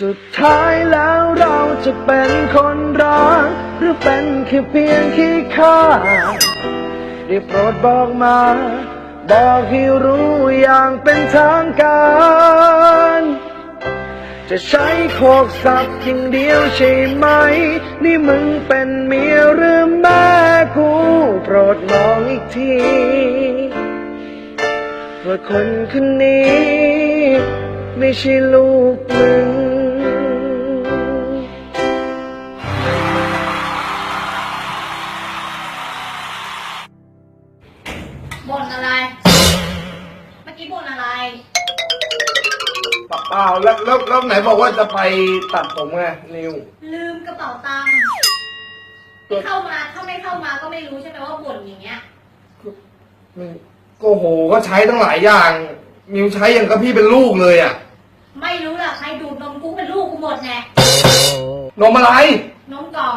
สุดท้ายแล้วเราจะเป็นคนรัก หรือเป็นแค่เพียงขี้ข้าได้โปรดบอกมา บอกให้รู้อย่างเป็นทางการ จะใช้โคกสับอย่างเดียวใช่ไหม นี่มึงเป็นเมียหรือแม่กู โปรดมองอีกทีว่าคนคนนี้ ไม่ใช่ลูกมึง บ่นอะไร เมื่อกี้บ่นอะไร เปล่าแล้วแล้วแล้วไหนบอกว่าจะไปตัดผมไงนิว ลืมกระเป๋าตังค์ที่เข้ามาถ้าไม่เข้ามาก็ไม่รู้ใช่ไหมว่าบ่นอย่างเงี้ยโอ้โหก็ใช้ตั้งหลายอย่างมิวใช้อย่างกับพี่เป็นลูกเลยอะไม่รู้ล่ะใครดูดนมกูเป็นลูกกูหมดแน่นมอะไร นมกล่อง